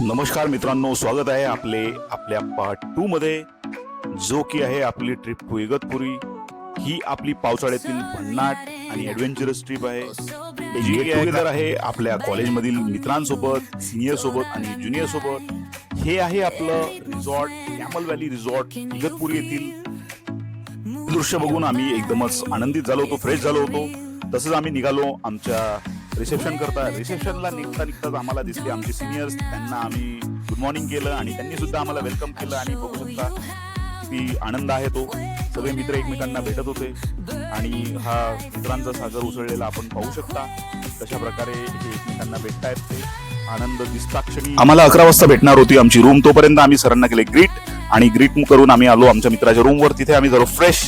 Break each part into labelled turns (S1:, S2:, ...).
S1: नमस्कार मित्रांनो स्वागत आहे आपले आपल्या पार्ट टू मध्ये. जो की आहे आपली ट्रिप टू इगतपुरी. ही आपली पावसाळ्यातील भन्नाट आणि ऍडव्हेंचरस ट्रिप आहे. टुगेदर आहे आपल्या कॉलेजमधील मित्रांसोबत सिनियर सोबत आणि ज्युनियर सोबत. हे आहे आपलं resort camel valley resort Igatpuri येथील. दृश्य बघून आम्ही एकदमच आनंदित झालो होतो फ्रेश झालो होतो. तसंच आम्ही निघालो आमच्या रिसेप्शन करता रिसेप्शनला निघता निघताच आम्हाला दिसले आमचे सिनियर्स त्यांना आम्ही गुड मॉर्निंग केलं आणि त्यांनी सुद्धा आम्हाला वेलकम केलं आणि बघू शकता किती आनंद आहे तो. सगळे मित्र एकमेकांना भेटत होते आणि हा मित्रांचा सागर उसळलेला आपण पाहू शकता. कशा प्रकारे हे एकमेकांना भेटतायत ते. आनंद दिसताक्षणी. आम्हाला अकरा वाजता भेटणार होती आमची रूम तोपर्यंत आम्ही सरांना केले ग्रीट आणि ग्रीट करून आम्ही आलो आमच्या मित्राच्या रूमवर तिथे आम्ही जरा फ्रेश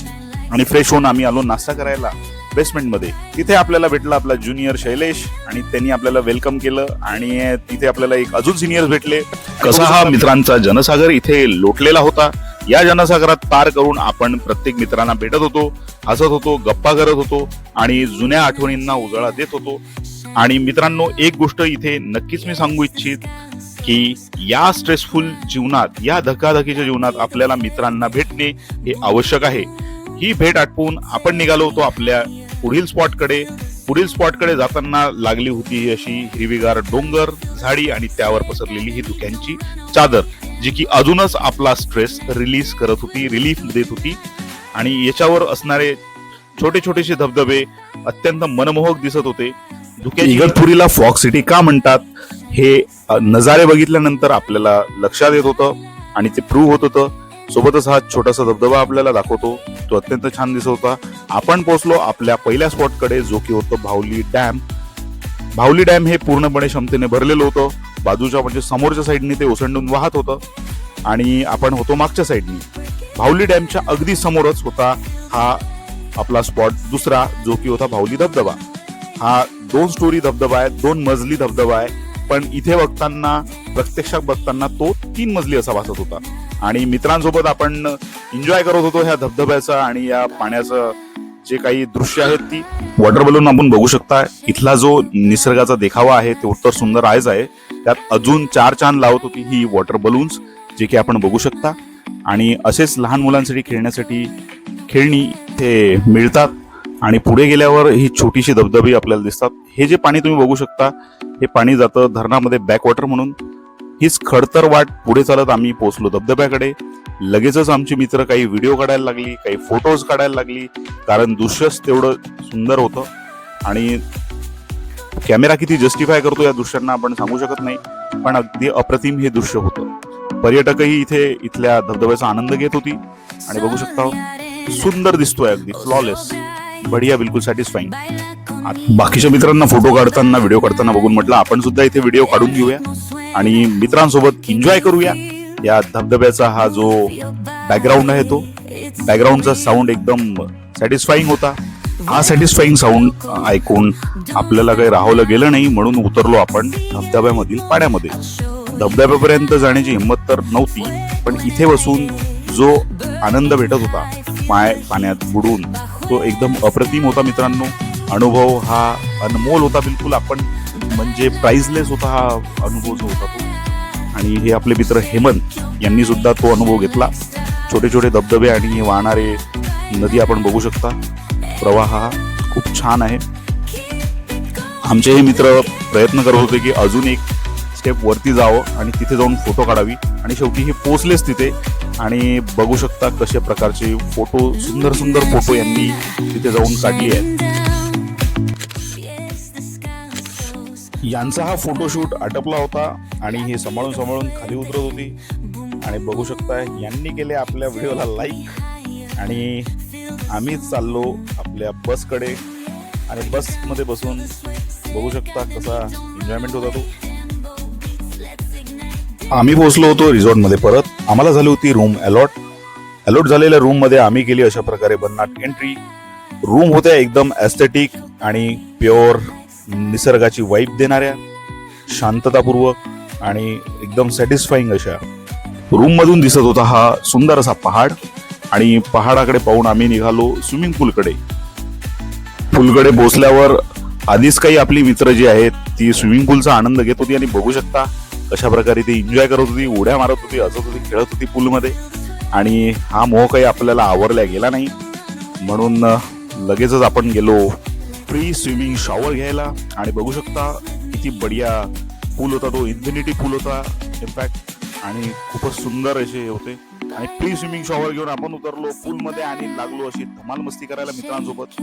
S1: आणि फ्रेश होऊन आम्ही आलो नाश्ता करायला. बेसमेंटमध्ये. तिथे आपल्याला भेटला आपला ज्युनियर शैलेश आणि त्यांनी आपल्याला वेलकम केलं आणि तिथे आपल्याला एक अजून सिनियर भेटले. कसा हा मित्रांचा जनसागर इथे लोटलेला होता? या जनसागरात पार करून आपण प्रत्येक मित्रांना भेटत होतो हसत होतो गप्पा करत होतो आणि जुन्या आठवणींना उजाळा देत होतो. आणि मित्रांनो एक गोष्ट इथे नक्कीच मी सांगू इच्छित की या स्ट्रेसफुल जीवनात या धकाधकीच्या जीवनात आपल्याला मित्रांना भेटणे हे आवश्यक आहे. ही भेट आटपून आपण निघालो होतो आपल्या पुढील स्पॉटकडे पुढील स्पॉटकडे जाताना लागली होती ही अशी हिरवीगार डोंगर झाडी आणि त्यावर पसरलेली ही धुक्यांची चादर जी की अजूनच आपला स्ट्रेस रिलीज करत होती रिलीफ देत होती. आणि याच्यावर असणारे छोटे छोटेसे धबधबे अत्यंत मनमोहक दिसत होते. इगतपुरीला फॉग सिटी का म्हणतात? हे नजारे बघितल्यानंतर आपल्याला लक्षात येत होतं आणि ते प्रूव्ह होत होतं. सोबतच हा छोटासा धबधबा आपल्याला दाखवतो. तो अत्यंत छान दिसत होता. आपण पोहोचलो आपल्या पहिल्या स्पॉटकडे जो की होतं भावली डॅम. भावली डॅम हे पूर्णपणे क्षमतेने भरलेलं होतं. बाजूच्या म्हणजे समोरच्या साईडने ते ओसंडून वाहत होतं. आणि आपण होतो मागच्या साईडनी. भावली डॅमच्या अगदी समोरच होता हा आपला स्पॉट. दुसरा जो की होता भावली धबधबा. हा दोन स्टोरी धबधबा आहे दोन मजली धबधबा आहे. पण इथे बघताना प्रत्यक्षात बघताना तो तीन मजली असा भासत होता. आणि मित्रांसोबत आपण एन्जॉय करत होतो ह्या धबधब्याचा आणि या पाण्याचं जे काही दृश्य आहेत ती. वॉटर बलून आपण बघू शकता इथला जो निसर्गाचा देखावा आहे ते उत्तर सुंदर आहेच आहे. त्यात अजून चार चांद लावत होती ही वॉटर बलून्स जे की आपण बघू शकता. आणि असेच लहान मुलांसाठी खेळण्यासाठी खेळणी ते मिळतात. आणि पुढे गेल्यावर ही छोटीशी धबधबी आपल्याला दिसतात. हे जे पाणी तुम्ही बघू शकता हे पाणी जातं धरणामध्ये बॅकवॉटर म्हणून. हीच खडतर वाट पुढे चालत आम्ही पोहोचलो धबधब्याकडे. लगेचच आमची मित्र काही व्हिडिओ काढायला लागली काही फोटोज काढायला लागली कारण दृश्यच तेवढं सुंदर होतं. आणि कॅमेरा किती जस्टिफाय करतो या दृश्यांना आपण सांगू शकत नाही पण अगदी अप्रतिम हे दृश्य होतं. पर्यटकही इथे इथल्या धबधब्याचा आनंद घेत होती. आणि बघू शकता सुंदर दिसतोय अगदी फ्लॉलेस बढिया बिलकुल सॅटिस्फाईंग बाकीच्या मित्रांना फोटो काढताना व्हिडिओ काढताना बघून म्हटलं आपण सुद्धा इथे व्हिडिओ काढून घेऊया. आणि मित्रांसोबत एन्जॉय करूया. या धबधब्याचा हा जो बॅकग्राऊंड आहे तो. बॅकग्राऊंडचा साऊंड एकदम सॅटिस्फाईंग होता. हा सॅटिस्फाईंग साऊंड ऐकून आपल्याला काही राहवलं गेलं नाही म्हणून उतरलो आपण धबधब्यामधील पाण्यामध्ये धबधब्यापर्यंत जाण्याची हिंमत तर नव्हती पण इथे बसून जो आनंद भेटत होता पाय पाण्यात बुडून तो एकदम अप्रतिम होता मित्रांनो. अनुभव हा अनमोल होता बिलकुल. आपण म्हणजे प्राईजलेस होता हा अनुभव जो होता तो. आणि हे आपले मित्र हेमंत यांनी सुद्धा तो अनुभव घेतला. छोटे छोटे धबधबे आणि वाहणारे नदी आपण बघू शकता. प्रवाह हा खूप छान आहे. आमचे हे मित्र प्रयत्न करत होते की अजून एक स्टेप वरती जावं आणि तिथे जाऊन फोटो काढावी. आणि शेवटी हे पोचलेच तिथे. आणि बघू शकता कशा प्रकारचे फोटो सुंदर सुंदर फोटो यांनी तिथे जाऊन काढली आहेत. यांचा हा फोटोशूट आटपला होता आणि हे सांभाळून सांभाळून खाली उतरत होती. आणि बघू शकता यांनी केले आपल्या व्हिडिओला लाईक आणि आम्हीच चाललो आपल्या बसकडे आणि बसमध्ये बसून बघू शकता कसा एन्जॉयमेंट होता तो. आम्ही पोहोचलो होतो रिसॉर्टमध्ये परत. आम्हाला झाली होती रूम अलॉट अलॉट झालेल्या रूममध्ये आम्ही केली अशा प्रकारे बन्नाट एंट्री रूम होत्या एकदम एस्थेटिक आणि प्युअर निसर्गाची वाईब देणाऱ्या शांततापूर्वक आणि एकदम सॅटिस्फाईंग अशा रूममधून दिसत होता हा सुंदर असा पहाड. आणि पहाडाकडे पाहून आम्ही निघालो स्विमिंग पूलकडे पूलकडे पोचल्यावर आधीच काही आपली मित्र जी आहेत ती स्विमिंग पूलचा आनंद घेत होती आणि बघू शकता कशा प्रकारे ती एन्जॉय करत होती उड्या मारत होती हसत होती खेळत होती पूलमध्ये आणि हा मोह काही आपल्याला आवरला गेला नाही. म्हणून लगेचच आपण गेलो फ्री स्विमिंग शॉवर घ्यायला. आणि बघू शकता किती बढिया पूल होता तो इन्फिनिटी पूल होता इनफॅक्ट आणि खूपच सुंदर असे होते. आणि प्री स्विमिंग शॉवर घेऊन आपण उतरलो पूल मध्ये आणि लागलो अशी धमाल मस्ती करायला मित्रांसोबत.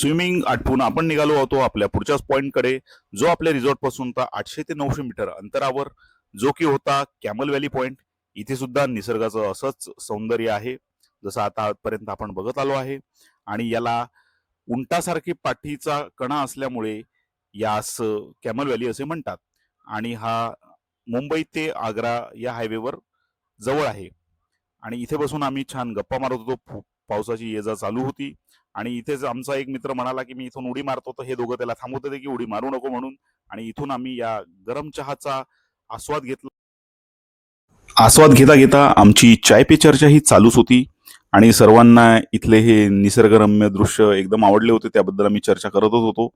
S1: स्विमिंग आटपून आपण निघालो होतो आपल्या पुढच्याच पॉईंटकडे जो आपल्या रिसॉर्टपासून होता आठशे ते नऊशे मीटर अंतरावर जो की होता कॅमल व्हॅली पॉईंट इथे सुद्धा निसर्गाचं असंच सौंदर्य आहे जसं आता आजपर्यंत आपण बघत आलो आहे. आणि याला उंटासारखी पाठीचा कणा असल्यामुळे यास कॅमल व्हॅली असे म्हणतात. आणि हा मुंबई ते आग्रा या हायवेवर जवळ आहे. आणि इथे बसून आम्ही छान गप्पा मारत होतो. पावसाची ये जा चालू होती. आणि इथेच आमचा एक मित्र म्हणाला की मी इथून उडी मारतो तर हे दोघं त्याला थांबवत होते की उडी मारू नको म्हणून. आणि इथून आम्ही या गरम चहाचा आस्वाद घेतला. आस्वाद घेता घेता आमची चाय पे चर्चा ही चालूच होती. आणि सर्वांना इथले हे निसर्गरम्य दृश्य एकदम आवडले होते त्याबद्दल आम्ही चर्चा करतच होतो.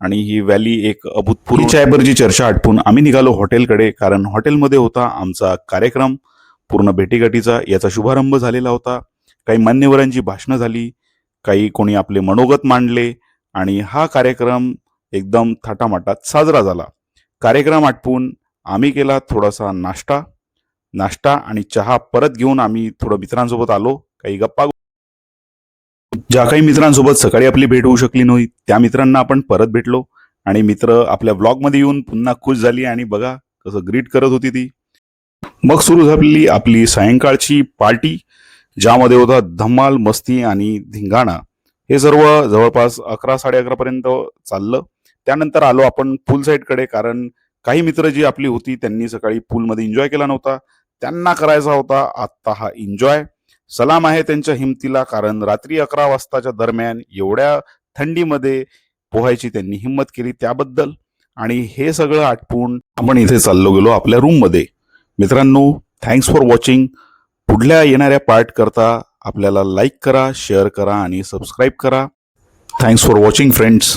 S1: आणि ही व्हॅली एक अभूतपूर्व चायबरची चर्चा आटपून आम्ही निघालो हॉटेलकडे कारण हॉटेलमध्ये होता आमचा कार्यक्रम. पूर्ण भेटीगाठीचा याचा शुभारंभ झालेला होता. काही मान्यवरांची भाषणं झाली. काही कोणी आपले मनोगत मांडले आणि हा कार्यक्रम एकदम थाटामाटात साजरा झाला. कार्यक्रम आटपून आम्ही केला थोडासा नाश्ता. नाश्ता आणि चहा परत घेऊन आम्ही थोडं मित्रांसोबत आलो. काही गप्पा ज्या काही मित्रांसोबत सकाळी आपली भेट होऊ शकली नव्हती त्या मित्रांना आपण परत भेटलो आणि मित्र आपल्या ब्लॉगमध्ये येऊन पुन्हा खुश झाली आणि बघा कसं ग्रीट करत होती ती. मग सुरू झाली आपली सायंकाळची पार्टी. ज्यामध्ये होता धमाल मस्ती आणि धिंगाणा. हे सर्व जवळपास अकरा साडे अकरा पर्यंत चाललं. त्यानंतर आलो आपण पूल साईडकडे कारण काही मित्र जी आपली होती त्यांनी सकाळी पूलमध्ये एन्जॉय केला नव्हता. त्यांना करायचा होता आत्ता हा एन्जॉय सलाम आहे त्यांच्या हिमतीला कारण रात्री अकरा वाजताच्या दरम्यान एवढ्या थंडीमध्ये पोहायची त्यांनी हिंमत केली त्याबद्दल. आणि हे सगळं आटपून आपण इथे चाललो गेलो आपल्या रूममध्ये मित्रांनो थँक्स फॉर वॉचिंग पुढल्या येणाऱ्या पार्ट करता आपल्याला लाईक करा शेअर करा आणि सबस्क्राईब करा. Thanks for watching friends